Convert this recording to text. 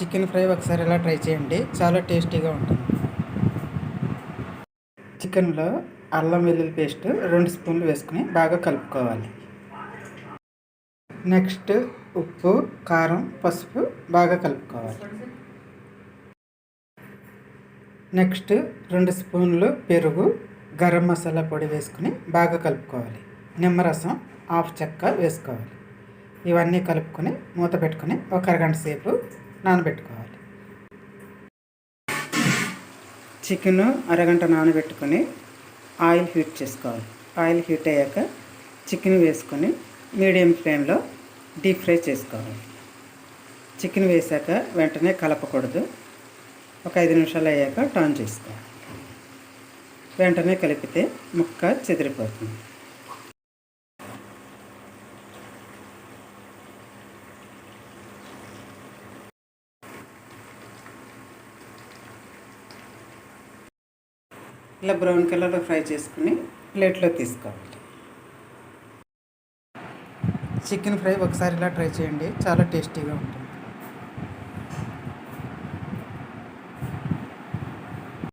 Chicken fry ఒకసారి ఇలా try చేయండి. చాలా టేస్టీగా ఉంటుంది. చికెన్లో అల్లం వెల్లుల్లి పేస్ట్ రెండు స్పూన్లు వేసుకుని బాగా కలుపుకోవాలి. నెక్స్ట్ ఉప్పు కారం పసుపు బాగా కలుపుకోవాలి. నెక్స్ట్ రెండు స్పూన్లు పెరుగు గరం మసాలా పొడి వేసుకుని బాగా కలుపుకోవాలి. నిమ్మరసం హాఫ్ చెక్క వేసుకోవాలి. ఇవన్నీ కలుపుకొని మూత పెట్టుకొని ఒక అరగంట సేపు నానబెట్టుకోవాలి. చికెన్ అరగంట నానబెట్టుకొని ఆయిల్ హీట్ చేసుకోవాలి. ఆయిల్ హీట్ అయ్యాక చికెన్ వేసుకొని మీడియం ఫ్లేమ్లో డీప్ ఫ్రై చేసుకోవాలి. చికెన్ వేసాక వెంటనే కలపకూడదు. ఒక ఐదు నిమిషాలు అయ్యాక టర్న్ చేసుకోవాలి. వెంటనే కలిపితే ముక్క చెదిరిపోతుంది. ఇలా బ్రౌన్ కలర్లో ఫ్రై చేసుకుని ప్లేట్లో తీసుకోవాలి. చికెన్ ఫ్రై ఒకసారి ఇలా ట్రై చేయండి. చాలా టేస్టీగా ఉంటుంది.